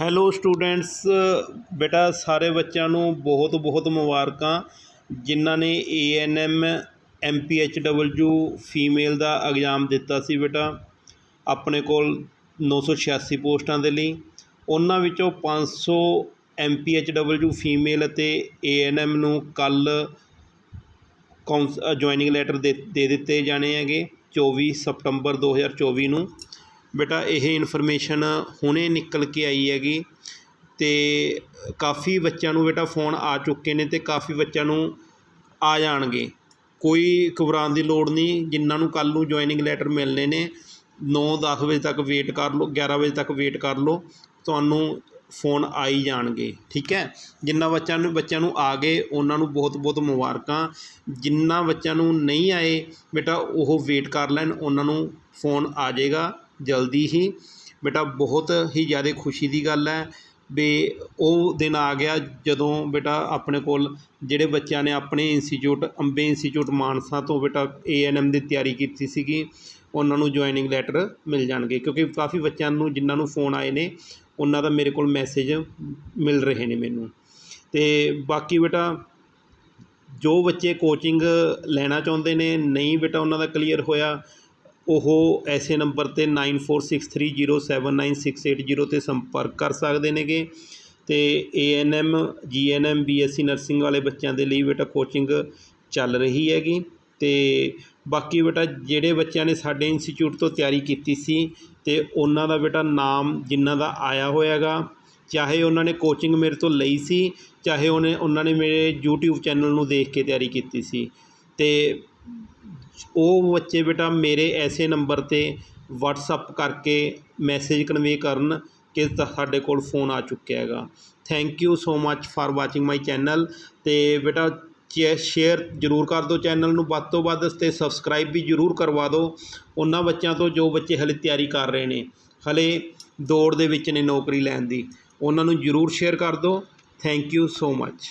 Hello students, ਬੇਟਾ ਸਾਰੇ ਬੱਚਿਆਂ ਨੂੰ ਬਹੁਤ ਬਹੁਤ ਮੁਬਾਰਕਾਂ, ਜਿਨ੍ਹਾਂ ਨੇ A N M M P H W female the exam ਦਿੱਤਾ ਸੀ ਬੇਟਾ। ਆਪਣੇ ਕੋਲ 986 ਪੋਸਟਾਂ ਦੇ ਲਈ। ਉਹਨਾਂ ਵਿੱਚੋਂ 500 M P H W female ਅਤੇ ਏ ਐਨ ਐਮ ਨੂੰ ਕੱਲ੍ਹ ਕਾਉਂਸ ਜੁਆਇਨਿੰਗ ਲੈਟਰ ਦੇ ਦੇ ਦਿੱਤੇ ਜਾਣੇ ਹੈਗੇ 24 ਸਤੰਬਰ 2024 ਨੂੰ। ਬੇਟਾ, ਇਹ ਇਨਫੋਰਮੇਸ਼ਨ ਹੁਣੇ ਨਿਕਲ ਕੇ ਆਈ ਹੈਗੀ ਅਤੇ ਕਾਫੀ ਬੱਚਿਆਂ ਨੂੰ ਬੇਟਾ ਫੋਨ ਆ ਚੁੱਕੇ ਨੇ ਅਤੇ ਕਾਫੀ ਬੱਚਿਆਂ ਨੂੰ ਆ ਜਾਣਗੇ। ਕੋਈ ਘਬਰਾਉਣ ਦੀ ਲੋੜ ਨਹੀਂ, ਜਿਨ੍ਹਾਂ ਨੂੰ ਕੱਲ੍ਹ ਨੂੰ ਜੁਆਇਨਿੰਗ ਲੈਟਰ ਮਿਲਣੇ ਨੇ 9-10 ਵਜੇ ਤੱਕ ਵੇਟ ਕਰ ਲਓ 11 ਵਜੇ ਤੱਕ ਵੇਟ ਕਰ ਲਓ, ਤੁਹਾਨੂੰ ਫੋਨ ਆ ਹੀ ਜਾਣਗੇ, ਠੀਕ ਹੈ? ਜਿਨ੍ਹਾਂ ਬੱਚਿਆਂ ਨੂੰ ਬੱਚਿਆਂ ਨੂੰ ਆ ਗਏ, ਉਹਨਾਂ ਨੂੰ ਬਹੁਤ ਬਹੁਤ ਮੁਬਾਰਕਾਂ। ਜਿਨ੍ਹਾਂ ਬੱਚਿਆਂ ਨੂੰ ਨਹੀਂ ਆਏ, ਬੇਟਾ, ਉਹ ਵੇਟ ਕਰ ਲੈਣ, ਉਹਨਾਂ ਨੂੰ ਫੋਨ ਆ ਜਾਏਗਾ। ਜਲਦੀ ਹੀ। ਬੇਟਾ, ਬਹੁਤ ਹੀ ਜ਼ਿਆਦਾ ਖੁਸ਼ੀ ਦੀ ਗੱਲ ਹੈ ਵੀ ਉਹ ਦਿਨ ਆ ਗਿਆ ਜਦੋਂ ਬੇਟਾ ਆਪਣੇ ਕੋਲ ਜਿਹੜੇ ਬੱਚਿਆਂ ਨੇ ਆਪਣੇ ਇੰਸਟੀਚਿਊਟ, ਅੰਬੇ ਇੰਸਟੀਚਿਊਟ ਮਾਨਸਾ ਤੋਂ ਬੇਟਾ ਏ ਐਨ ਐਮ ਦੀ ਤਿਆਰੀ ਕੀਤੀ ਸੀਗੀ, ਉਹਨਾਂ ਨੂੰ ਜੁਆਇਨਿੰਗ ਲੈਟਰ ਮਿਲ ਜਾਣਗੇ। ਕਿਉਂਕਿ ਕਾਫੀ ਬੱਚਿਆਂ ਨੂੰ, ਜਿਨ੍ਹਾਂ ਨੂੰ ਫੋਨ ਆਏ ਨੇ, ਉਹਨਾਂ ਦਾ ਮੇਰੇ ਕੋਲ ਮੈਸੇਜ ਮਿਲ ਰਹੇ ਨੇ ਮੈਨੂੰ। ਅਤੇ ਬਾਕੀ ਬੇਟਾ, ਜੋ ਬੱਚੇ ਕੋਚਿੰਗ ਲੈਣਾ ਚਾਹੁੰਦੇ ਨੇ, ਨਹੀਂ ਬੇਟਾ, ਉਹਨਾਂ ਦਾ ਕਲੀਅਰ ਹੋਇਆ। ਉਹ ਐਸੇ ਨੰਬਰ 'ਤੇ nine four six three zero seven nine six eight zero 'ਤੇ ਸੰਪਰਕ ਕਰ ਸਕਦੇ ਨੇਗੇ। ਅਤੇ A N M G N M B S C nursing ਵਾਲੇ ਬੱਚਿਆਂ ਦੇ ਲਈ ਬੇਟਾ ਕੋਚਿੰਗ ਚੱਲ ਰਹੀ ਹੈਗੀ। ਅਤੇ ਬਾਕੀ ਬੇਟਾ ਜਿਹੜੇ ਬੱਚਿਆਂ ਨੇ ਸਾਡੇ ਇੰਸਟੀਚਿਊਟ ਤੋਂ ਤਿਆਰੀ ਕੀਤੀ ਸੀ ਅਤੇ ਉਹਨਾਂ ਦਾ ਬੇਟਾ ਨਾਮ ਜਿਨ੍ਹਾਂ ਦਾ ਆਇਆ ਹੋਇਆ ਗਾ ਚਾਹੇ ਉਹਨਾਂ ਨੇ ਕੋਚਿੰਗ ਮੇਰੇ ਤੋਂ ਲਈ ਸੀ, ਚਾਹੇ ਉਹਨੇ ਉਹਨਾਂ ਨੇ ਮੇਰੇ ਯੂਟਿਊਬ ਚੈਨਲ ਨੂੰ ਦੇਖ ਕੇ ਤਿਆਰੀ ਕੀਤੀ ਸੀ। ਅਤੇ ਉਹ ਬੱਚੇ ਬੇਟਾ ਮੇਰੇ ਐਸੇ ਨੰਬਰ 'ਤੇ ਵਟਸਐਪ ਕਰਕੇ ਮੈਸੇਜ ਕਨਵੇ ਕਰਨ ਕਿ ਤ- ਸਾਡੇ ਕੋਲ ਫੋਨ ਆ ਚੁੱਕਿਆ ਹੈਗਾ। Thank you so much for watching my channel ਅਤੇ ਬੇਟਾ ਚੇ ਸ਼ੇਅਰ ਜ਼ਰੂਰ ਕਰ ਦਿਓ ਚੈਨਲ ਨੂੰ। ਵੱਧ ਤੋਂ ਵੱਧ ਅਤੇ ਸਬਸਕ੍ਰਾਈਬ ਵੀ ਜ਼ਰੂਰ ਕਰਵਾ ਦਿਓ। ਉਹਨਾਂ ਬੱਚਿਆਂ ਤੋਂ ਜੋ ਬੱਚੇ ਹਲੇ ਤਿਆਰੀ ਕਰ ਰਹੇ ਨੇ, ਹਲੇ ਦੌੜ ਦੇ ਵਿੱਚ ਨੇ ਨੌਕਰੀ ਲੈਣ ਦੀ, ਉਹਨਾਂ ਨੂੰ ਜ਼ਰੂਰ ਸ਼ੇਅਰ ਕਰ ਦਿਓ। Thank you so much